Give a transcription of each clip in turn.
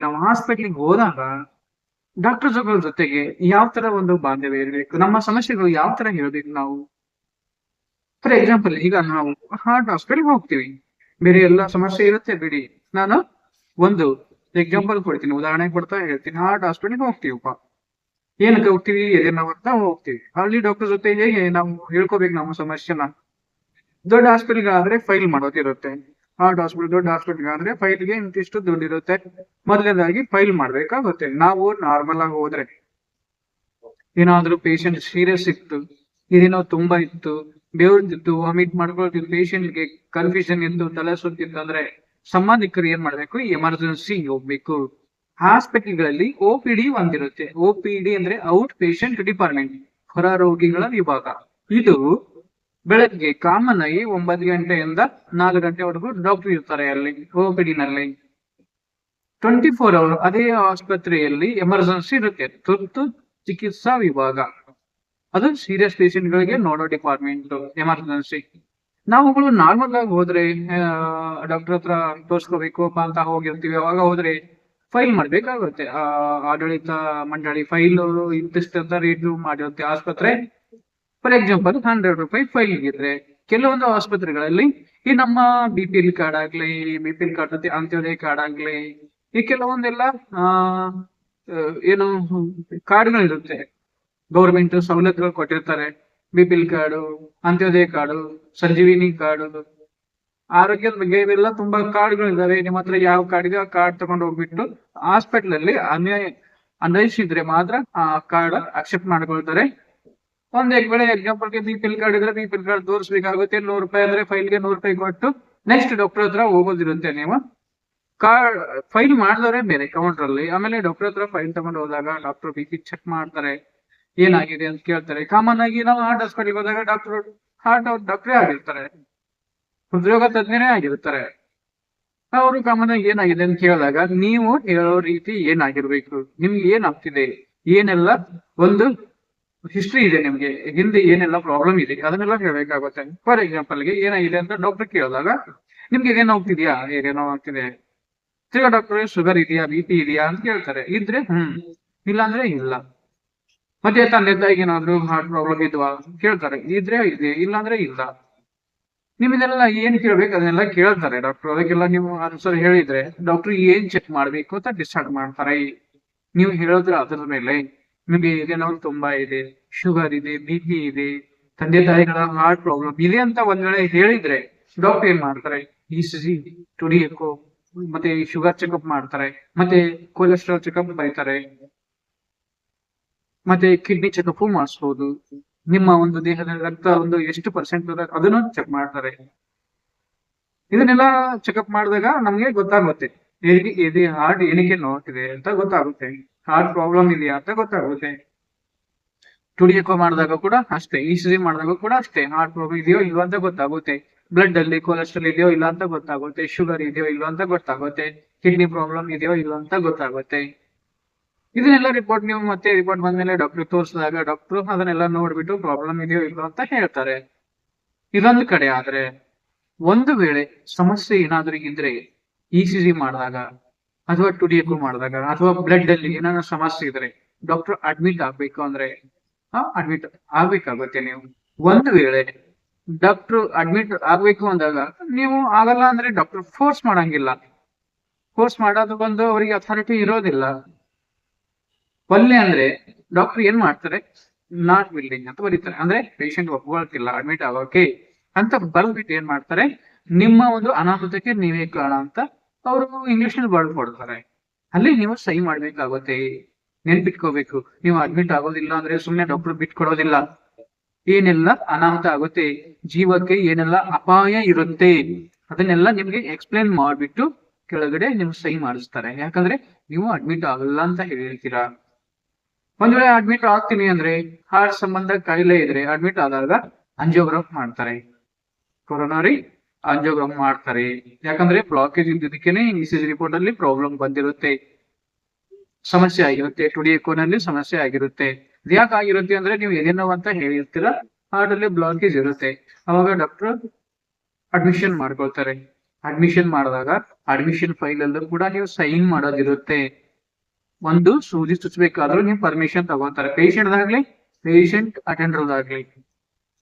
ನಾವು ಹಾಸ್ಪಿಟ್ಲಿಗೆ ಹೋದಾಗ ಡಾಕ್ಟರ್ ಜೊತೆಗಳ ಜೊತೆಗೆ ಯಾವ ತರ ಒಂದು ಬಾಂಧವ್ಯ ಇರಬೇಕು? ನಮ್ಮ ಸಮಸ್ಯೆಗಳು ಯಾವ ತರ ಹೇಳ್ಬೇಕು ನಾವು? ಫಾರ್ ಎಕ್ಸಾಂಪಲ್ ಈಗ ನಾವು ಹಾರ್ಟ್ ಹಾಸ್ಪಿಟಲ್ ಹೋಗ್ತೀವಿ. ಬೇರೆ ಎಲ್ಲ ಸಮಸ್ಯೆ ಇರುತ್ತೆ ಬಿಡಿ. ನಾನು ಒಂದು ಎಕ್ಸಾಂಪಲ್ ಕೊಡ್ತೀನಿ. ಉದಾಹರಣೆ ಕೊಡ್ತಾ ಹೇಳ್ತೀನಿ. ಹಾರ್ಟ್ ಹಾಸ್ಪಿಟಲ್ಗೆ ಹೋಗ್ತೀವಪ್ಪ. ಏನಕ್ಕೆ ಹೋಗ್ತೀವಿ? ಎದೆನ ಅಂತ ಹೋಗ್ತೀವಿ. ಅಲ್ಲಿ ಡಾಕ್ಟರ್ ಜೊತೆ ಹೇಗೆ ನಾವು ಹೇಳ್ಕೋಬೇಕು ನಮ್ಮ ಸಮಸ್ಯೆನ? ದೊಡ್ಡ ಹಾಸ್ಪಿಟಲ್ಗಾದ್ರೆ ಫೈಲ್ ಮಾಡೋದಿರುತ್ತೆ. ಹಾರ್ಟ್ ಹಾಸ್ಪಿಟಲ್ ದೊಡ್ಡ ಹಾಸ್ಪಿಟಲ್ಗೆ ಆದ್ರೆ ಫೈಲ್ಗೆ ಇಂತಿಷ್ಟು ದುಡ್ಡು ಇರುತ್ತೆ ಮೊದಲನೇದಾಗಿ ಫೈಲ್ ಮಾಡ್ಬೇಕಾಗುತ್ತೆ. ನಾವು ನಾರ್ಮಲ್ ಆಗಿ ಹೋದ್ರೆ ಏನಾದ್ರೂ ಪೇಷಂಟ್ ಸೀರಿಯಸ್ ಇತ್ತು, ಇದೇನೋ ತುಂಬಾ ಇತ್ತು, ಬೇವ್ರದ್ದು ವಾಮಿಟ್ ಮಾಡ್ಕೊಳ್ತಿತ್ತು ಪೇಷಂಟ್ಗೆ ಕನ್ಫ್ಯೂಷನ್ ಇತ್ತು ತಲೆ ಸುತ್ತಿತ್ತು ಅಂದ್ರೆ ಸಂಬಂಧಿಕರು ಏನ್ ಮಾಡ್ಬೇಕು? ಎಮರ್ಜೆನ್ಸಿ ಹೋಗ್ಬೇಕು. ಹಾಸ್ಪಿಟಲ್ಗಳಲ್ಲಿ ಒ ಪಿ ಡಿ ಒಂದಿರುತ್ತೆ. ಒ ಪಿ ಡಿ ಅಂದ್ರೆ ಔಟ್ ಪೇಷಂಟ್ ಡಿಪಾರ್ಟ್ಮೆಂಟ್ ಹೊರ ರೋಗಿಗಳ ವಿಭಾಗ. ಇದು ಬೆಳಗ್ಗೆ ಕಾಮನ್ ಆಗಿ ಒಂಬತ್ತು ಗಂಟೆಯಿಂದ ನಾಲ್ಕು ಗಂಟೆವರೆಗೂ ಡಾಕ್ಟರ್ ಇರ್ತಾರೆ ಅಲ್ಲಿ ಓಪಿಡಿನಲ್ಲಿ ನಲ್ಲಿ. ಟ್ವೆಂಟಿ ಫೋರ್ ಅವರ್ ಅದೇ ಆಸ್ಪತ್ರೆಯಲ್ಲಿ ಎಮರ್ಜೆನ್ಸಿ ಇರುತ್ತೆ. ತುರ್ತು ಚಿಕಿತ್ಸಾ ವಿಭಾಗ. ಅದು ಸೀರಿಯಸ್ ಪೇಷಂಟ್ ಗಳಿಗೆ ನೋಡೋ ಡಿಪಾರ್ಟ್ಮೆಂಟ್ ಎಮರ್ಜೆನ್ಸಿ ನಾವುಗಳು ನಾರ್ಮಲ್ ಆಗಿ ಹೋದ್ರೆ ಡಾಕ್ಟರ್ ಹತ್ರ ತೋರಿಸ್ಕೋಬೇಕು ಅಂತ ಹೋಗಿರ್ತೀವಿ. ಅವಾಗ ಹೋದ್ರೆ ಫೈಲ್ ಮಾಡ್ಬೇಕಾಗುತ್ತೆ. ಆಡಳಿತ ಮಂಡಳಿ ಫೈಲ್ ಇಂತಿಷ್ಟಂತ ರೇಟ್ ಮಾಡಿರುತ್ತೆ. ಆಸ್ಪತ್ರೆ ಫಾರ್ ಎಕ್ಸಾಂಪಲ್ ಹಂಡ್ರೆಡ್ ರೂಪಾಯಿ ಫೈಲ್ ಇದ್ರೆ ಕೆಲವೊಂದು ಆಸ್ಪತ್ರೆಗಳಲ್ಲಿ ಈ ನಮ್ಮ ಬಿ ಪಿ ಎಲ್ ಕಾರ್ಡ್ ಆಗ್ಲಿ ಬಿ ಪಿ ಎಲ್ ಕಾರ್ಡ್ ಜೊತೆ ಅಂತ್ಯೋದಯ ಕಾರ್ಡ್ ಆಗ್ಲಿ, ಈ ಕೆಲವೊಂದೆಲ್ಲ ಏನು ಕಾರ್ಡ್ಗಳಿರುತ್ತೆ. ಗೌರ್ಮೆಂಟ್ ಸವಲತ್ತುಗಳು ಕೊಟ್ಟಿರ್ತಾರೆ. B P L card Antyodaya card Sanjeevini card ಆರೋಗ್ಯದ ಬಗ್ಗೆ ಇವೆಲ್ಲ ತುಂಬಾ ಕಾರ್ಡ್ಗಳಿದಾವೆ. ನಿಮ್ಮ ಹತ್ರ ಯಾವ ಕಾರ್ಡ್ ಇದೆ ಆ ಕಾರ್ಡ್ ತಗೊಂಡು ಹೋಗ್ಬಿಟ್ಟು ಹಾಸ್ಪಿಟಲ್ ಅಲ್ಲಿ ಅನ್ಯಾಯ ಅನ್ವಯಿಸಿದ್ರೆ ಮಾತ್ರ ಆ ಕಾರ್ಡ್ ಅಕ್ಸೆಪ್ಟ್ ಮಾಡ್ಕೊಳ್ತಾರೆ. ಒಂದ್ ಎಕ್ ವೇಳೆ ಎಕ್ಸಾಂಪಲ್ಗೆ ಬಿ ಪಿ ಎಲ್ ಕಾರ್ಡ್ ಇದ್ರೆ ಬಿ ಪಿಲ್ ಕಾರ್ಡ್ ತೋರಿಸ್ಬೇಕಾಗುತ್ತೆ. ನೂರು ರೂಪಾಯಿ ಅಂದ್ರೆ ಫೈಲ್ಗೆ ನೂರು ರೂಪಾಯಿ ಕೊಟ್ಟು ನೆಕ್ಸ್ಟ್ ಡಾಕ್ಟರ್ ಹತ್ರ ಹೋಗೋದಿರುತ್ತೆ ನೀವು. ಕಾರ್ಡ್ ಫೈಲ್ ಮಾಡಿದವರೇ ಬೇರೆ ಕೌಂಟರ್ ಅಲ್ಲಿ. ಆಮೇಲೆ ಡಾಕ್ಟರ್ ಹತ್ರ ಫೈಲ್ ತಗೊಂಡು ಹೋದಾಗ ಡಾಕ್ಟರ್ ಬಿ ಪಿ ಚೆಕ್ ಮಾಡ್ತಾರೆ. ಏನಾಗಿದೆ ಅಂತ ಕೇಳ್ತಾರೆ. ಕಾಮನ್ ಆಗಿ ನಾವು ಹಾರ್ಟ್ ಹಾಸ್ಪಿಟಲ್ಗೆ ಹೋದಾಗ ಡಾಕ್ಟರ್ ಹಾರ್ಟ್ ಅವ್ರ ಡಾಕ್ಟ್ರೇ ಆಗಿರ್ತಾರೆ. ಉದ್ಯೋಗ ತಜ್ಞರೇ ಆಗಿರ್ತಾರೆ. ಅವರು ಕಾಮನ್ ಆಗಿ ಏನಾಗಿದೆ ಅಂತ ಕೇಳಿದಾಗ ನೀವು ಹೇಳೋ ರೀತಿ ಏನಾಗಿರ್ಬೇಕು? ನಿಮ್ಗೆ ಏನಾಗ್ತಿದೆ? ಏನೆಲ್ಲ ಒಂದು ಹಿಸ್ಟ್ರಿ ಇದೆ ನಿಮ್ಗೆ. ಹಿಂದೆ ಏನೆಲ್ಲ ಪ್ರಾಬ್ಲಮ್ ಇದೆ, ಅದನ್ನೆಲ್ಲ ಹೇಳಬೇಕಾಗುತ್ತೆ. ಫಾರ್ ಎಕ್ಸಾಂಪಲ್ಗೆ ಏನಾಗಿದೆ ಅಂತ ಡಾಕ್ಟರ್ ಕೇಳಿದಾಗ, ನಿಮ್ಗೆ ಏನೇನು ಹೋಗ್ತಿದ್ಯಾ ಏನೇನೋ ಆಗ್ತಿದೆ. ತಿರ್ಗಾ ಡಾಕ್ಟರ್ ಶುಗರ್ ಇದೆಯಾ? ಬಿ ಪಿ ಇದೆಯಾ? ಅಂತ ಕೇಳ್ತಾರೆ. ಇದ್ರೆ, ಹ್ಮ್ ಇಲ್ಲ ಅಂದ್ರೆ ಇಲ್ಲ. ಮತ್ತೆ ತಂದೆ ತಾಯಿಗೆ ಏನಾದ್ರು ಹಾರ್ಟ್ ಪ್ರಾಬ್ಲಮ್ ಇದ್ವಾ? ಕೇಳ್ತಾರೆ. ಇದ್ರೆ ಇದೆ ಇಲ್ಲ ಅಂದ್ರೆ ಇಲ್ಲ. ನಿಮ್ ಇದೆಲ್ಲ ಏನ್ ಕೇಳ್ಬೇಕು? ಅದನ್ನೆಲ್ಲ ಕೇಳ್ತಾರೆ ಡಾಕ್ಟರ್ ಅದಕ್ಕೆಲ್ಲ ನೀವು ಆನ್ಸರ್ ಹೇಳಿದ್ರೆ ಡಾಕ್ಟರ್ ಏನ್ ಚೆಕ್ ಮಾಡ್ಬೇಕು ಅಂತ ಡಿಸೈಡ್ ಮಾಡ್ತಾರೆ. ನೀವು ಹೇಳಿದ್ರೆ ಅದ್ರ ಮೇಲೆ ನಿಮಗೆ ಇದೇನೋ ತುಂಬಾ ಇದೆ ಶುಗರ್ ಇದೆ ಬಿ ಪಿ ಇದೆ, ತಂದೆ ತಾಯಿಗಳ ಹಾರ್ಟ್ ಪ್ರಾಬ್ಲಮ್ ಇದೆ ಅಂತ ಒಂದ್ ವೇಳೆ ಹೇಳಿದ್ರೆ ಡಾಕ್ಟರ್ ಏನ್ ಮಾಡ್ತಾರೆ? ಈ ಸಿ ಎಕೋ ಮತ್ತೆ ಶುಗರ್ ಚೆಕಪ್ ಮಾಡ್ತಾರೆ, ಮತ್ತೆ ಕೊಲೆಸ್ಟ್ರಾಲ್ ಚೆಕಪ್ ಬರೀತಾರೆ, ಮತ್ತೆ ಕಿಡ್ನಿ ಚೆಕಪ್ ಮಾಡಿಸ್ಬೋದು. ನಿಮ್ಮ ಒಂದು ದೇಹದ ರಕ್ತ ಒಂದು ಎಷ್ಟು ಪರ್ಸೆಂಟ್ ಅದನ್ನು ಚೆಕ್ ಮಾಡ್ತಾರೆ. ಇದನ್ನೆಲ್ಲ ಚೆಕಪ್ ಮಾಡಿದಾಗ ನಮ್ಗೆ ಗೊತ್ತಾಗುತ್ತೆ ಎದೆ ಹಾರ್ಟ್ ಏನಕ್ಕೆ ನೋಡ್ತಿದೆ ಅಂತ ಗೊತ್ತಾಗುತ್ತೆ. ಹಾರ್ಟ್ ಪ್ರಾಬ್ಲಮ್ ಇದೆಯಾ ಅಂತ ಗೊತ್ತಾಗುತ್ತೆ ಟುಡಿಯಕೋ ಮಾಡಿದಾಗ ಕೂಡ ಅಷ್ಟೇ ಇ ಸಿ ಮಾಡಿದಾಗ ಕೂಡ ಅಷ್ಟೇ ಹಾರ್ಟ್ ಪ್ರಾಬ್ಲಮ್ ಇದೆಯೋ ಇಲ್ವ ಅಂತ ಗೊತ್ತಾಗುತ್ತೆ. ಬ್ಲಡ್ ಅಲ್ಲಿ ಕೊಲೆಸ್ಟ್ರಾಲ್ ಇದೆಯೋ ಇಲ್ಲ ಅಂತ ಗೊತ್ತಾಗುತ್ತೆ ಶುಗರ್ ಇದೆಯೋ ಇಲ್ವಾ ಅಂತ ಗೊತ್ತಾಗುತ್ತೆ ಕಿಡ್ನಿ ಪ್ರಾಬ್ಲಮ್ ಇದೆಯೋ ಇಲ್ಲ ಅಂತ ಗೊತ್ತಾಗುತ್ತೆ. ಇದನ್ನೆಲ್ಲ ರಿಪೋರ್ಟ್ ನೀವು ಮತ್ತೆ ರಿಪೋರ್ಟ್ ಬಂದ್ಮೇಲೆ ಡಾಕ್ಟರ್ ತೋರಿಸಿದಾಗ ಡಾಕ್ಟರ್ ಅದನ್ನೆಲ್ಲ ನೋಡ್ಬಿಟ್ಟು ಪ್ರಾಬ್ಲಮ್ ಇದೆಯೋ ಇಲ್ವೋ ಅಂತ ಹೇಳ್ತಾರೆ. ಇದೊಂದು ಕಡೆ ಆದ್ರೆ ಒಂದು ವೇಳೆ ಸಮಸ್ಯೆ ಏನಾದ್ರೂ ಇದ್ರೆ ಇ ಸಿ ಜಿ ಮಾಡಿದಾಗ ಅಥವಾ ಟುಡಿಯಕ್ಕೂ ಮಾಡಿದಾಗ, ಅಥವಾ ಬ್ಲಡ್ ಅಲ್ಲಿ ಏನಾದ್ರು ಸಮಸ್ಯೆ ಇದ್ರೆ ಡಾಕ್ಟರ್ ಅಡ್ಮಿಟ್ ಆಗ್ಬೇಕು ಅಂದ್ರೆ ಅಡ್ಮಿಟ್ ಆಗ್ಬೇಕಾಗುತ್ತೆ ನೀವು. ಒಂದು ವೇಳೆ ಡಾಕ್ಟರ್ ಅಡ್ಮಿಟ್ ಆಗ್ಬೇಕು ಅಂದಾಗ, ನೀವು ಆಗಲ್ಲ ಅಂದ್ರೆ ಡಾಕ್ಟರ್ ಫೋರ್ಸ್ ಮಾಡಂಗಿಲ್ಲ. ಫೋರ್ಸ್ ಮಾಡೋದು ಬಂದು ಅವರಿಗೆ ಅಥಾರಿಟಿ ಇರೋದಿಲ್ಲ. ಒಲ್ಲೆ ಅಂದ್ರೆ ಡಾಕ್ಟರ್ ಏನ್ ಮಾಡ್ತಾರೆ? ನಾಟ್ ವಿಲ್ಲಿಂಗ್ ಅಂತ ಬರೀತಾರೆ. ಅಂದ್ರೆ ಪೇಷಂಟ್ ಒಪ್ಕೊಳ್ತಿಲ್ಲ ಅಡ್ಮಿಟ್ ಆಗೋಕೆ. ಅಂತ ಬರ್ದ್ಬಿಟ್ಟು ಏನ್ ಮಾಡ್ತಾರೆ? ನಿಮ್ಮ ಒಂದು ಅನಾಹುತಕ್ಕೆ ನೀವೇ ಕಾರಣ ಅಂತ ಅವರು ಇಂಗ್ಲಿಷ್ ಬರ್ದು ಕೊಡ್ತಾರೆ. ಅಲ್ಲಿ ನೀವು ಸಹಿ ಮಾಡ್ಬೇಕಾಗುತ್ತೆ, ನೆನ್ಪಿಟ್ಕೋಬೇಕು. ನೀವು ಅಡ್ಮಿಟ್ ಆಗೋದಿಲ್ಲ ಅಂದ್ರೆ ಸುಮ್ಮನೆ ಡಾಕ್ಟರ್ ಬಿಟ್ಕೊಡೋದಿಲ್ಲ ಏನೆಲ್ಲ ಅನಾಹುತ ಆಗುತ್ತೆ, ಜೀವಕ್ಕೆ ಏನೆಲ್ಲ ಅಪಾಯ ಇರುತ್ತೆ, ಅದನ್ನೆಲ್ಲ ನಿಮ್ಗೆ ಎಕ್ಸ್ಪ್ಲೇನ್ ಮಾಡ್ಬಿಟ್ಟು ಕೆಳಗಡೆ ನೀವು ಸಹಿ ಮಾಡಿಸ್ತಾರೆ. ಯಾಕಂದ್ರೆ ನೀವು ಅಡ್ಮಿಟ್ ಆಗಲ್ಲ ಅಂತ ಹೇಳ್ತೀರಾ. ಒಂದ್ ವೇಳೆ ಅಡ್ಮಿಟ್ ಆಗ್ತೀನಿ ಅಂದ್ರೆ ಹಾರ್ಟ್ ಸಂಬಂಧ ಕಾಯಿಲೆ ಇದ್ರೆ ಅಡ್ಮಿಟ್ ಆದಾಗ ಅಂಜಿಯೋಗ್ರಾಫ್ ಮಾಡ್ತಾರೆ. ಕೊರೋನರಿ ಅಂಜಿಯೋಗ್ರಾಮ್ ಮಾಡ್ತಾರೆ. ಯಾಕಂದ್ರೆ ಬ್ಲಾಕೇಜ್ ಇದ್ದಿದ್ದಕ್ಕೇನೆ ಇ ರಿಪೋರ್ಟ್ ಅಲ್ಲಿ ಪ್ರಾಬ್ಲಮ್ ಬಂದಿರುತ್ತೆ. ಸಮಸ್ಯೆ ಆಗಿರುತ್ತೆ. ಟುಡಿಯಕೋನಲ್ಲಿ ಸಮಸ್ಯೆ ಆಗಿರುತ್ತೆ. ಯಾಕೆ ಆಗಿರುತ್ತೆ ಅಂದ್ರೆ ನೀವು ಎದೆನೋವು ಅಂತ ಹೇಳಿರ್ತೀರ ಹಾರ್ಟ್ ಅಲ್ಲಿ ಬ್ಲಾಕೇಜ್ ಇರುತ್ತೆ. ಅವಾಗ ಡಾಕ್ಟರ್ ಅಡ್ಮಿಷನ್ ಮಾಡ್ಕೊಳ್ತಾರೆ. ಅಡ್ಮಿಷನ್ ಮಾಡಿದಾಗ ಅಡ್ಮಿಷನ್ ಫೈಲ್ ಅಲ್ಲೂ ಕೂಡ ನೀವು ಸೈನ್ ಮಾಡೋದಿರುತ್ತೆ. ಒಂದು ಸೂಜಿ ನೀವು ಪರ್ಮಿಷನ್ ತಗೋತಾರೆ ಪೇಷಂಟ್ ಆಗ್ಲಿ ಪೇಷಂಟ್ ಅಟೆಂಡರ್ ಆಗ್ಲಿ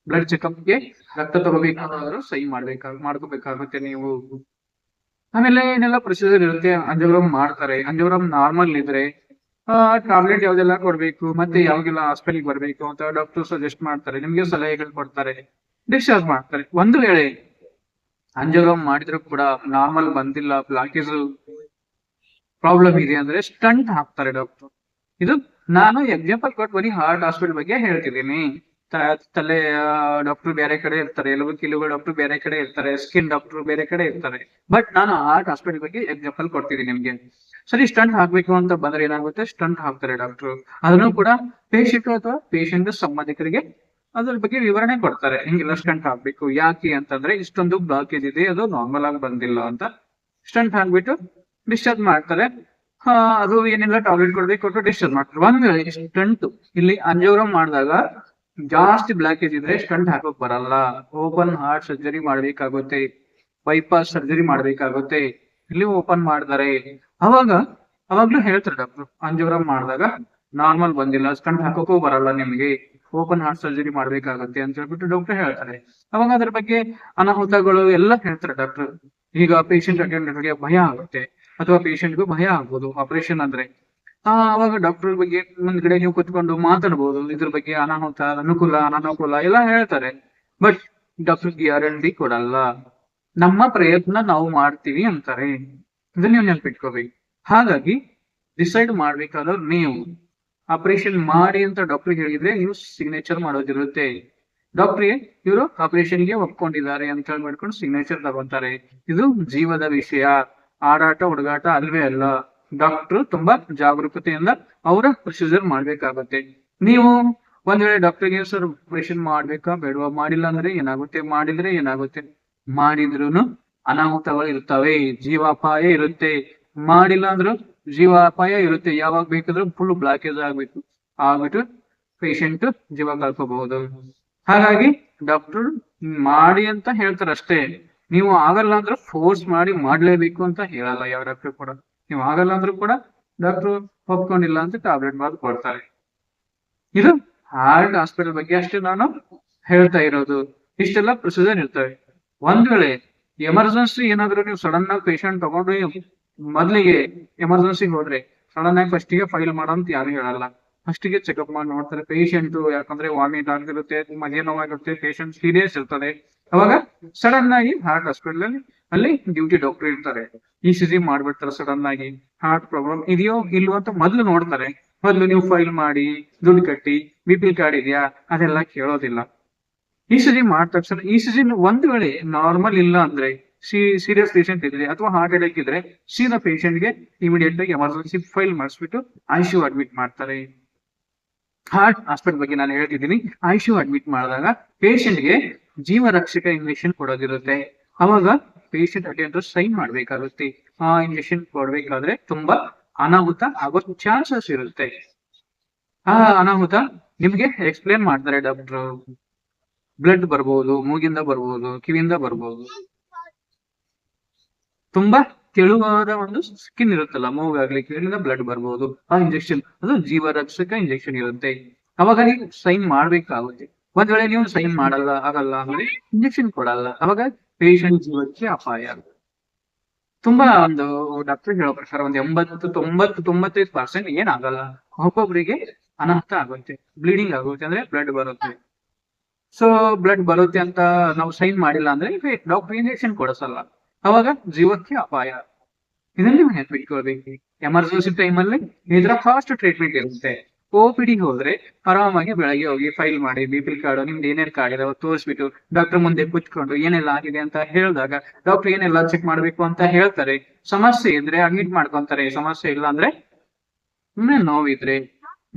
ಬ್ಲಡ್ ಚೆಕಪ್ಗೆ ರಕ್ತ ತಗೋಬೇಕಾದ್ರು ಸಹಿ ಮಾಡ್ಬೇಕಾಗ ಮಾಡ್ಕೋಬೇಕಾಗುತ್ತೆ ನೀವು. ಆಮೇಲೆ ಏನೆಲ್ಲ ಪ್ರೊಸೀಜರ್ ಇರುತ್ತೆ? ಅಂಜೋಗ್ರಾಮ್ ಮಾಡ್ತಾರೆ. ಅಂಜೋಗ್ರಾಮ್ ನಾರ್ಮಲ್ ಇದ್ರೆ ಟ್ಯಾಬ್ಲೆಟ್ ಯಾವ್ದೆಲ್ಲ ಕೊಡ್ಬೇಕು? ಮತ್ತೆ ಯಾವಾಗೆಲ್ಲ ಹಾಸ್ಪಿಟಲ್ ಬರ್ಬೇಕು ಅಂತ ಡಾಕ್ಟರ್ ಸಜೆಸ್ಟ್ ಮಾಡ್ತಾರೆ. ನಿಮ್ಗೆ ಸಲಹೆಗಳು ಕೊಡ್ತಾರೆ. ಡಿಸ್ಚಾರ್ಜ್ ಮಾಡ್ತಾರೆ. ಒಂದು ವೇಳೆ ಅಂಜೋಗ್ರಾಮ್ ಮಾಡಿದ್ರು ಕೂಡ ನಾರ್ಮಲ್ ಬಂದಿಲ್ಲ ಬ್ಲಾಕೇಜ್ ಪ್ರಾಬ್ಲಮ್ ಇದೆ ಅಂದ್ರೆ ಸ್ಟಂಟ್ ಹಾಕ್ತಾರೆ ಡಾಕ್ಟರ್ ಇದು ನಾನು ಎಕ್ಸಾಂಪಲ್ ಕೊಟ್ಟು ಬರೀ ಹಾರ್ಟ್ ಹಾಸ್ಪಿಟಲ್ ಬಗ್ಗೆ ಹೇಳ್ತಿದ್ದೀನಿ. ತಲೆ ಡಾಕ್ಟರ್ ಬೇರೆ ಕಡೆ ಇರ್ತಾರೆ, ಎಲುಬು ಕಿಲುಬು ಡಾಕ್ಟರ್ ಬೇರೆ ಕಡೆ ಇರ್ತಾರೆ ಸ್ಕಿನ್ ಡಾಕ್ಟರ್ ಬೇರೆ ಕಡೆ ಇರ್ತಾರೆ. ಬಟ್ ನಾನು ಹಾರ್ಟ್ ಹಾಸ್ಪಿಟಲ್ ಬಗ್ಗೆ ಎಕ್ಸಾಂಪಲ್ ಕೊಡ್ತೀನಿ ನಿಮ್ಗೆ. ಸರಿ ಸ್ಟಂಟ್ ಹಾಕ್ಬೇಕು ಅಂತ ಬಂದ್ರೆ ಏನಾಗುತ್ತೆ? ಸ್ಟಂಟ್ ಹಾಕ್ತಾರೆ ಡಾಕ್ಟರ್ ಅದನ್ನು ಕೂಡ ಪೇಷಂಟ್ ಅಥವಾ ಪೇಷಂಟ್ ಸಂಬಂಧಿಕರಿಗೆ ಅದ್ರ ಬಗ್ಗೆ ವಿವರಣೆ ಕೊಡ್ತಾರೆ. ಹಿಂಗೆಲ್ಲ ಸ್ಟಂಟ್ ಹಾಕ್ಬೇಕು, ಯಾಕೆ ಅಂತಂದ್ರೆ ಇಷ್ಟೊಂದು ಬ್ಲಾಕೇಜ್ ಇದೆ, ಅದು ನಾರ್ಮಲ್ ಆಗಿ ಬಂದಿಲ್ಲ ಅಂತ. ಸ್ಟಂಟ್ ಹಾಕ್ಬಿಟ್ಟು ಡಿಸ್ಚಾರ್ಜ್ ಮಾಡ್ತಾರೆ. ಅದು ಏನೆಲ್ಲ ಟಾಬ್ಲೆಟ್ ಕೊಡ್ಬೇಕು, ಕೊಟ್ಟು ಡಿಸ್ಚಾರ್ಜ್ ಮಾಡ್ತಾರೆ. ಒಂದ್ ಸ್ಟಂಟ್ ಇಲ್ಲಿ ಅಂಜೂರ ಮಾಡಿದಾಗ ಜಾಸ್ತಿ ಬ್ಲಾಕೇಜ್ ಇದ್ರೆ ಸ್ಟಂಟ್ ಹಾಕೋಕ್ ಬರಲ್ಲ. ಓಪನ್ ಹಾರ್ಟ್ ಸರ್ಜರಿ ಮಾಡ್ಬೇಕಾಗುತ್ತೆ. ಬೈಪಾಸ್ ಸರ್ಜರಿ ಮಾಡ್ಬೇಕಾಗುತ್ತೆ. ಇಲ್ಲಿ ಓಪನ್ ಮಾಡ್ತಾರೆ. ಅವಾಗ, ಅವಾಗ್ಲೂ ಹೇಳ್ತಾರೆ ಡಾಕ್ಟರ್ ಅಂಜೋಗ್ರಾಮ್ ಮಾಡಿದಾಗ ನಾರ್ಮಲ್ ಬಂದಿಲ್ಲ ಸ್ಟಂಟ್ ಹಾಕೋಕ್ಕೂ ಬರಲ್ಲ ನಿಮ್ಗೆ. ಓಪನ್ ಹಾರ್ಟ್ ಸರ್ಜರಿ ಮಾಡ್ಬೇಕಾಗತ್ತೆ ಅಂತ ಹೇಳ್ಬಿಟ್ಟು ಡಾಕ್ಟರ್ ಹೇಳ್ತಾರೆ. ಅವಾಗ ಅದ್ರ ಬಗ್ಗೆ ಅನಾಹುತಗಳು ಎಲ್ಲ ಹೇಳ್ತಾರೆ ಡಾಕ್ಟರ್ ಈಗ ಪೇಷಂಟ್ ಅಟೆಂಡರ್ಗೆ ಭಯ ಆಗುತ್ತೆ. ಅಥವಾ ಪೇಷಂಟ್ಗೂ ಭಯ ಆಗ್ಬೋದು ಆಪರೇಷನ್ ಅಂದ್ರೆ ಅವಾಗ ಡಾಕ್ಟರ್ ಬಗ್ಗೆ ಒಂದ್ ಕಡೆ ನೀವು ಕುತ್ಕೊಂಡು ಮಾತಾಡ್ಬೋದು. ಇದ್ರ ಬಗ್ಗೆ ಅನಾಹುತ, ಅನುಕೂಲ, ಅನಾನುಕೂಲ ಎಲ್ಲ ಹೇಳ್ತಾರೆ. ಬಟ್ ಡಾಕ್ಟರ್ ಗ್ಯಾರಂಟಿ ಕೊಡಲ್ಲ. ನಮ್ಮ ಪ್ರಯತ್ನ ನಾವು ಮಾಡ್ತೀವಿ ಅಂತಾರೆ. ಇದನ್ನ ನೀವು ನೆನ್ಪಿಟ್ಕೋಬೇಕು. ಹಾಗಾಗಿ ಡಿಸೈಡ್ ಮಾಡ್ಬೇಕಾದ್ರೆ ನೀವು. ಆಪರೇಷನ್ ಮಾಡಿ ಅಂತ ಡಾಕ್ಟರ್ ಹೇಳಿದ್ರೆ ನೀವು ಸಿಗ್ನೇಚರ್ ಮಾಡೋದಿರುತ್ತೆ. ಡಾಕ್ಟ್ರಿಗೆ ಇವರು ಆಪರೇಷನ್ಗೆ ಒಪ್ಕೊಂಡಿದ್ದಾರೆ ಅಂತ ಹೇಳಿ ಮಾಡ್ಕೊಂಡು ಸಿಗ್ನೇಚರ್ ತಗೊಂತಾರೆ. ಇದು ಜೀವದ ವಿಷಯ. ಆಡಾಟ ಹುಡುಗಾಟ ಅಲ್ವೇ ಅಲ್ಲ. ಡಾಕ್ಟರ್ ತುಂಬಾ ಜಾಗರೂಕತೆಯಿಂದ ಅವರ ಪ್ರೊಸೀಜರ್ ಮಾಡ್ಬೇಕಾಗತ್ತೆ. ನೀವು ಒಂದ್ ವೇಳೆ ಡಾಕ್ಟರ್ಗೆ ಸರ್ ಆಪರೇಷನ್ ಮಾಡ್ಬೇಕಾ? ಬೇಡವಾ? ಮಾಡಿಲ್ಲ ಅಂದ್ರೆ ಏನಾಗುತ್ತೆ? ಮಾಡಿದ್ರೆ ಏನಾಗುತ್ತೆ? ಮಾಡಿದ್ರು ಅನಾಹುತಗಳು ಇರ್ತವೆ ಜೀವಾಪಾಯ ಇರುತ್ತೆ. ಮಾಡಿಲ್ಲ ಅಂದ್ರೂ ಜೀವಾಪಾಯ ಇರುತ್ತೆ. ಯಾವಾಗ ಬೇಕಾದ್ರೂ ಫುಲ್ ಬ್ಲಾಕೇಜ್ ಆಗ್ಬೇಕು. ಆಗ್ಬಿಟ್ಟು ಪೇಷಂಟ್ ಜೀವ ಕಳ್ಕೋಬಹುದು. ಹಾಗಾಗಿ ಡಾಕ್ಟರ್ ಮಾಡಿ ಅಂತ ಹೇಳ್ತಾರಷ್ಟೇ. ನೀವು ಆಗಲ್ಲ ಅಂದ್ರೆ ಫೋರ್ಸ್ ಮಾಡಿ ಮಾಡ್ಲೇಬೇಕು ಅಂತ ಹೇಳಲ್ಲ ಯಾವ ಡಾಕ್ಟರ್ ಕೂಡ. ನೀವು ಆಗಲ್ಲ ಅಂದ್ರೂ ಕೂಡ ಡಾಕ್ಟರ್ ಒಪ್ಕೊಂಡಿಲ್ಲ ಅಂತ ಟ್ಯಾಬ್ಲೆಟ್ ಮಾಡಿ ಕೊಡ್ತಾರೆ. ಇದು ಹಾರ್ಟ್ ಹಾಸ್ಪಿಟಲ್ ಬಗ್ಗೆ ಅಷ್ಟೇ ನಾನು ಹೇಳ್ತಾ ಇರೋದು. ಇಷ್ಟೆಲ್ಲ ಪ್ರೊಸೀಜರ್ ಇರ್ತವೆ. ಒಂದ್ ವೇಳೆ ಎಮರ್ಜೆನ್ಸಿ ಏನಾದ್ರು ನೀವು ಸಡನ್ ಆಗಿ ಪೇಷಂಟ್ ತಗೊಂಡು ಮೊದ್ಲಿಗೆ ಎಮರ್ಜೆನ್ಸಿ ಹೋದ್ರೆ ಸಡನ್ ಆಗಿ ಫಸ್ಟ್ಗೆ ಫೈಲ್ ಅಂತ ಯಾರು ಹೇಳಲ್ಲ. ಫಸ್ಟ್ಗೆ ಚೆಕಪ್ ಮಾಡಿ ನೋಡ್ತಾರೆ ಪೇಷಂಟ್ ಯಾಕಂದ್ರೆ ವಾಮಿಟ್ ಆಗ್ತಿರುತ್ತೆ ಮನೆ ನೋವಾಗಿರುತ್ತೆ ಪೇಷಂಟ್ ಸೀರಿಯಸ್ ಇರ್ತದೆ. ಅವಾಗ ಸಡನ್ ಆಗಿ ಹಾರ್ಟ್ ಹಾಸ್ಪಿಟಲ್ ಅಲ್ಲಿ ಅಲ್ಲಿ ಡ್ಯೂಟಿ ಡಾಕ್ಟರ್ ಇರ್ತಾರೆ. ಇ ಸಿ ಜಿ ಮಾಡ್ಬಿಡ್ತಾರೆ ಸಡನ್ ಆಗಿ. ಹಾರ್ಟ್ ಪ್ರಾಬ್ಲಮ್ ಇದೆಯೋ ಇಲ್ವೋ ಅಂತ ಮೊದ್ಲು ನೋಡ್ತಾರೆ. ಮೊದ್ಲು ನೀವು ಫೈಲ್ ಮಾಡಿ, ದುಡ್ಡು ಕಟ್ಟಿ ಬಿ ಪಿ ಕಾರ್ಡ್ ಇದೆಯಾ? ಅದೆಲ್ಲ ಕೇಳೋದಿಲ್ಲ. ಇ ಸಿ ಜಿ ಮಾಡಿದ ತಕ್ಷಣ ಇ ಸಿ ಜಿ ಒಂದ್ ವೇಳೆ ನಾರ್ಮಲ್ ಇಲ್ಲ ಅಂದ್ರೆ ಸೀರಿಯಸ್ ಪೇಷಂಟ್ ಇದ್ರೆ ಅಥವಾ ಹಾರ್ಟ್ ಅಟ್ಯಾಕ್ ಇದ್ರೆ, ಸೀದಾ ಪೇಷಂಟ್ಗೆ ಇಮಿಡಿಯೇಟ್ ಆಗಿ ಎಮರ್ಜೆನ್ಸಿ ಫೈಲ್ ಮಾಡಿಸ್ಬಿಟ್ಟು ಐಸಿಯು ಅಡ್ಮಿಟ್ ಮಾಡ್ತಾರೆ. ಹಾರ್ಟ್ ಹಾಸ್ಪಿಟಲ್ ಬಗ್ಗೆ ನಾನು ಹೇಳ್ತಿದ್ದೀನಿ. ಐಸಿಯು ಅಡ್ಮಿಟ್ ಮಾಡಿದಾಗ ಪೇಷಂಟ್ಗೆ ಜೀವ ರಕ್ಷಕ ಇಂಜೆಕ್ಷನ್ ಕೊಡೋದಿರುತ್ತೆ. ಅವಾಗ ಪೇಷಂಟ್ ಅಟೆಂಡರ್ ಸೈನ್ ಮಾಡ್ಬೇಕಾಗುತ್ತೆ. ಆ ಇಂಜೆಕ್ಷನ್ ಕೊಡ್ಬೇಕಾದ್ರೆ ತುಂಬಾ ಅನಾಹುತ ಆಗೋ ಚಾನ್ಸಸ್ ಇರುತ್ತೆ. ಆ ಅನಾಹುತ ನಿಮ್ಗೆ ಎಕ್ಸ್ಪ್ಲೇನ್ ಮಾಡ್ತಾರೆ ಡಾಕ್ಟರ್ ಬ್ಲಡ್ ಬರ್ಬೋದು, ಮೂಗಿಂದ ಬರ್ಬೋದು, ಕಿವಿಯಿಂದ ಬರ್ಬೋದು. ತುಂಬಾ ತೆಳುವಾದ ಒಂದು ಸ್ಕಿನ್ ಇರುತ್ತಲ್ಲ, ಮೂಗಾಗ್ಲಿ, ಕಿವಿಯಿಂದ ಬ್ಲಡ್ ಬರ್ಬೋದು. ಆ ಇಂಜೆಕ್ಷನ್ ಅದು ಜೀವ ರಕ್ಷಕ ಇಂಜೆಕ್ಷನ್ ಇರುತ್ತೆ. ಅವಾಗ ನೀವು ಸೈನ್ ಮಾಡ್ಬೇಕಾಗುತ್ತೆ. ಒಂದ್ ವೇಳೆ ನೀವು ಸೈನ್ ಮಾಡಲ್ಲ, ಆಗಲ್ಲ ಅಂದ್ರೆ ಇಂಜೆಕ್ಷನ್ ಕೊಡಲ್ಲ. ಅವಾಗ ಪೇಷಂಟ್ ಜೀವಕ್ಕೆ ಅಪಾಯ. ತುಂಬಾ ಒಂದು ಡಾಕ್ಟರ್ ಹೇಳೋ ಪ್ರಕಾರ ಒಂದು ಎಂಬತ್ತು ತೊಂಬತ್ತು, ತೊಂಬತ್ತೈದು ಪರ್ಸೆಂಟ್ ಏನಾಗಲ್ಲ. ಒಬ್ಬೊಬ್ಬರಿಗೆ ಅನಾಹುತ ಆಗುತ್ತೆ ಬ್ಲೀಡಿಂಗ್ ಆಗುತ್ತೆ ಅಂದ್ರೆ ಬ್ಲಡ್ ಬರುತ್ತೆ. ಸೊ ಬ್ಲಡ್ ಬರುತ್ತೆ ಅಂತ ನಾವು ಸೈನ್ ಮಾಡಿಲ್ಲ ಅಂದ್ರೆ ಡಾಕ್ಟರ್ ಇಂಜೆಕ್ಷನ್ ಕೊಡಿಸಲ್ಲ. ಅವಾಗ ಜೀವಕ್ಕೆ ಅಪಾಯ. ಇದನ್ನ ನೀವು ನೆನ್ಪಿಟ್ಕೊಳ್ಬೇಕು ಎಮರ್ಜೆನ್ಸಿ ಟೈಮಲ್ಲಿ ಇದರ ಫಾಸ್ಟ್ ಟ್ರೀಟ್ಮೆಂಟ್ ಇರುತ್ತೆ. ಒ ಪಿ ಡಿ ಹೋದ್ರೆ ಆರಾಮಾಗಿ ಬೆಳಗ್ಗೆ ಹೋಗಿ ಫೈಲ್ ಮಾಡಿ ಬಿ ಪಿ ಕಾರ್ಡ್ ನಿಮ್ದು ಏನೇನ್ ಕಾರ್ಡ್ ಇದಾವೆ ತೋರಿಸ್ಬಿಟ್ಟು ಡಾಕ್ಟರ್ ಮುಂದೆ ಕುತ್ಕೊಂಡು ಏನೆಲ್ಲ ಆಗಿದೆ ಅಂತ ಹೇಳಿದಾಗ ಡಾಕ್ಟರ್ ಏನೆಲ್ಲ ಚೆಕ್ ಮಾಡ್ಬೇಕು ಅಂತ ಹೇಳ್ತಾರೆ. ಸಮಸ್ಯೆ ಇದ್ರೆ ಅಡ್ಮಿಟ್ ಮಾಡ್ಕೊಂತಾರೆ. ಸಮಸ್ಯೆ ಇಲ್ಲ ಅಂದ್ರೆ ಸುಮ್ಮನೆ ನೋವಿದ್ರೆ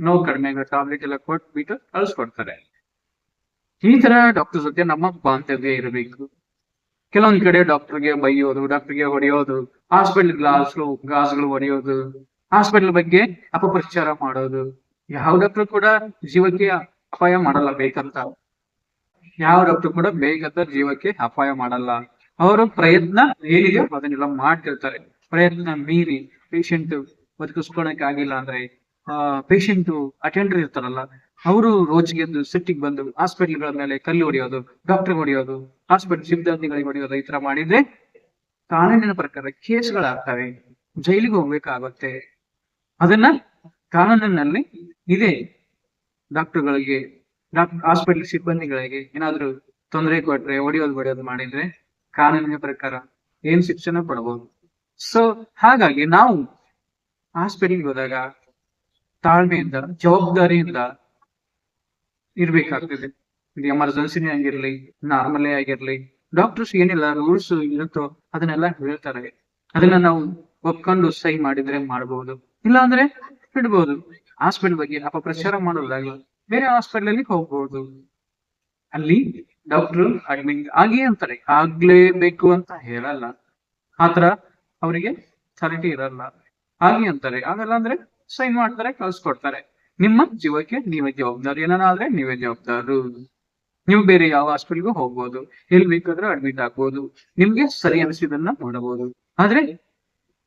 ನೋವು ಕಡಿಮೆ ಟಾಬ್ಲೆಟ್ ಎಲ್ಲ ಕೊಟ್ಬಿಟ್ಟು ಕಳ್ಸ್ಕೊಡ್ತಾರೆ. ಈ ತರ ಡಾಕ್ಟರ್ ಜೊತೆ ನಮ್ಮ ಬಾಂಧವ್ಯ ಇರಬೇಕು. ಕೆಲವೊಂದ್ ಕಡೆ ಡಾಕ್ಟರ್ಗೆ ಬೈಯೋದು ಡಾಕ್ಟರ್ಗೆ ಹೊಡೆಯೋದು ಹಾಸ್ಪಿಟಲ್ ಗ್ಲಾಸ್ ಗ್ಲಾಸ್ಗಳು ಹೊಡೆಯೋದು ಹಾಸ್ಪಿಟಲ್ ಬಗ್ಗೆ ಅಪಪ್ರಚಾರ ಮಾಡೋದು. ಯಾವ ಡಾಕ್ಟರ್ ಕೂಡ ಜೀವಕ್ಕೆ ಅಪಾಯ ಮಾಡಲ್ಲ, ಬೇಕಂತ. ಯಾವ ಡಾಕ್ಟರ್ ಕೂಡ ಬೇಕಂತ ಜೀವಕ್ಕೆ ಅಪಾಯ ಮಾಡಲ್ಲ. ಅವರು ಪ್ರಯತ್ನ ಏನಿದೆಯೋ ಅದನ್ನೆಲ್ಲ ಮಾಡ್ತಿರ್ತಾರೆ. ಪ್ರಯತ್ನ ಮೀರಿ ಪೇಷಂಟ್ ಬದುಕಿಸ್ಕೊಳಕ್ ಆಗಿಲ್ಲ ಅಂದ್ರೆ, ಆ ಪೇಷಂಟ್ ಅಟೆಂಡರ್ ಇರ್ತಾರಲ್ಲ, ಅವರು ರೋಜಿಗೆ ಎದ್ದು ಸಿಟ್ಟಿಗೆ ಬಂದು ಹಾಸ್ಪಿಟಲ್ಗಳ ಮೇಲೆ ಕಲ್ಲು ಹೊಡೆಯೋದು ಡಾಕ್ಟರ್ ಹೊಡೆಯೋದು ಹಾಸ್ಪಿಟಲ್ ಸಿಬ್ಬಂದಿಗಳಿಗೆ ಹೊಡೆಯೋದು ಈ ತರ ಮಾಡಿದ್ರೆ ಕಾನೂನಿನ ಪ್ರಕಾರ ಕೇಸ್ಗಳಾಗ್ತವೆ. ಜೈಲಿಗೆ ಹೋಗ್ಬೇಕಾಗುತ್ತೆ. ಅದನ್ನ ಕಾನೂನಿನಲ್ಲಿ ಇದೆ ಡಾಕ್ಟರ್ಗಳಿಗೆ ಡಾಕ್ಟರ್ ಹಾಸ್ಪಿಟಲ್ ಸಿಬ್ಬಂದಿಗಳಿಗೆ ಏನಾದ್ರು ತೊಂದರೆ ಕೊಟ್ರೆ, ಹೊಡೆಯೋದು ಬಡಿಯೋದು ಮಾಡಿದ್ರೆ ಕಾನೂನಿನ ಪ್ರಕಾರ ಏನ್ ಶಿಕ್ಷಣ ಪಡಬಹುದು ಸೊ ಹಾಗಾಗಿ ನಾವು ಹಾಸ್ಪಿಟಲ್ಗೆ ಹೋದಾಗ ತಾಳ್ಮೆಯಿಂದ, ಜವಾಬ್ದಾರಿಯಿಂದ ಇರ್ಬೇಕಾಗ್ತದೆ. ಇದು ಎಮರ್ಜೆನ್ಸಿನೇ ಆಗಿರ್ಲಿ ನಾರ್ಮಲೇ ಆಗಿರ್ಲಿ, ಡಾಕ್ಟರ್ಸ್ ಏನಿಲ್ಲ, ರೂಲ್ಸ್ ಇರುತ್ತೋ ಅದನ್ನೆಲ್ಲ ಹೇಳ್ತಾರೆ. ಅದನ್ನ ನಾವು ಒಪ್ಕೊಂಡು ಸಹಿ ಮಾಡಿದ್ರೆ ಮಾಡಬಹುದು ಇಲ್ಲ ಅಂದ್ರೆ ಬಿಡ್ಬೋದು ಹಾಸ್ಪಿಟಲ್ ಬಗ್ಗೆ ಅಪಪ್ರಚಾರ ಮಾಡೋದಾಗ್ಲಿ ಬೇರೆ ಹಾಸ್ಪಿಟಲ್ ಅಲ್ಲಿ ಹೋಗ್ಬೋದು. ಅಲ್ಲಿ ಡಾಕ್ಟರ್ ಅಡ್ಮಿಟ್ ಆಗಿ ಅಂತಾರೆ. ಆಗ್ಲೇಬೇಕು ಅಂತ ಹೇಳಲ್ಲ. ಆತರ ಅವರಿಗೆ ಚಾರಿಟಿ ಇರಲ್ಲ. ಹಾಗೆ ಅಂತಾರೆ. ಆಗಲ್ಲ ಅಂದ್ರೆ ಸೈನ್ ಮಾಡ್ತಾರೆ ಕಳ್ಸ್ಕೊಡ್ತಾರೆ ನಿಮ್ಮ ಜೀವಕ್ಕೆ ನೀವೇ ಜವಾಬ್ದಾರಿ. ಆದ್ರೆ ನೀವೇ ಜವಾಬ್ದಾರು. ನೀವು ಬೇರೆ ಯಾವ ಹಾಸ್ಪಿಟಲ್ಗೂ ಹೋಗ್ಬೋದು. ಎಲ್ಲಿ ಬೇಕಾದ್ರೂ ಅಡ್ಮಿಟ್ ಆಗ್ಬೋದು. ನಿಮ್ಗೆ ಸರಿ ಅನಿಸಿದನ್ನ ಮಾಡಬಹುದು ಆದ್ರೆ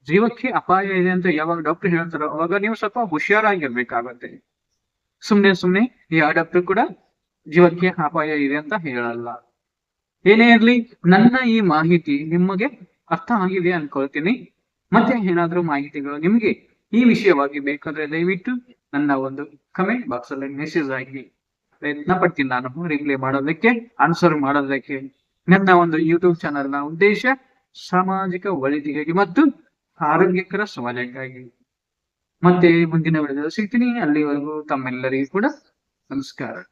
ಜೀವಕ್ಕೆ ಅಪಾಯ ಇದೆ ಅಂತ ಯಾವಾಗ ಡಾಕ್ಟರ್ ಹೇಳ್ತಾರೋ ಅವಾಗ ನೀವು ಸ್ವಲ್ಪ ಹುಷಾರಾಗಿರ್ಬೇಕಾಗತ್ತೆ. ಸುಮ್ನೆ ಸುಮ್ನೆ ಯಾವ ಡಾಕ್ಟರ್ ಕೂಡ ಜೀವಕ್ಕೆ ಅಪಾಯ ಇದೆ ಅಂತ ಹೇಳಲ್ಲ. ಏನೇ ಇರ್ಲಿ, ನನ್ನ ಈ ಮಾಹಿತಿ ನಿಮಗೆ ಅರ್ಥ ಆಗಿದೆ ಅನ್ಕೊಳ್ತೀನಿ. ಮತ್ತೆ ಏನಾದ್ರೂ ಮಾಹಿತಿಗಳು ನಿಮ್ಗೆ ಈ ವಿಷಯವಾಗಿ ಬೇಕಾದ್ರೆ ದಯವಿಟ್ಟು ನನ್ನ ಒಂದು ಕಮೆಂಟ್ ಬಾಕ್ಸ್ ಅಲ್ಲಿ ಮೆಸೇಜ್ ಆಗಿ ಪ್ರಯತ್ನ ಪಡ್ತೀನಿ ನಾನು ರಿಪ್ಲೈ ಮಾಡೋದಕ್ಕೆ ಆನ್ಸರ್ ಮಾಡೋದಕ್ಕೆ. ನನ್ನ ಒಂದು ಯೂಟ್ಯೂಬ್ ಚಾನೆಲ್ನ ಉದ್ದೇಶ ಸಾಮಾಜಿಕ ಒಳಿತಿಗಾಗಿ ಮತ್ತು ಆರೋಗ್ಯಕರ ಸಮಾಜಕ್ಕಾಗಿ ಮತ್ತೆ ಮುಂದಿನ ವಿಡಿಯೋದಲ್ಲಿ ಸಿಗ್ತೀನಿ. ಅಲ್ಲಿವರೆಗೂ ತಮ್ಮೆಲ್ಲರಿಗೂ ಕೂಡ ನಮಸ್ಕಾರ.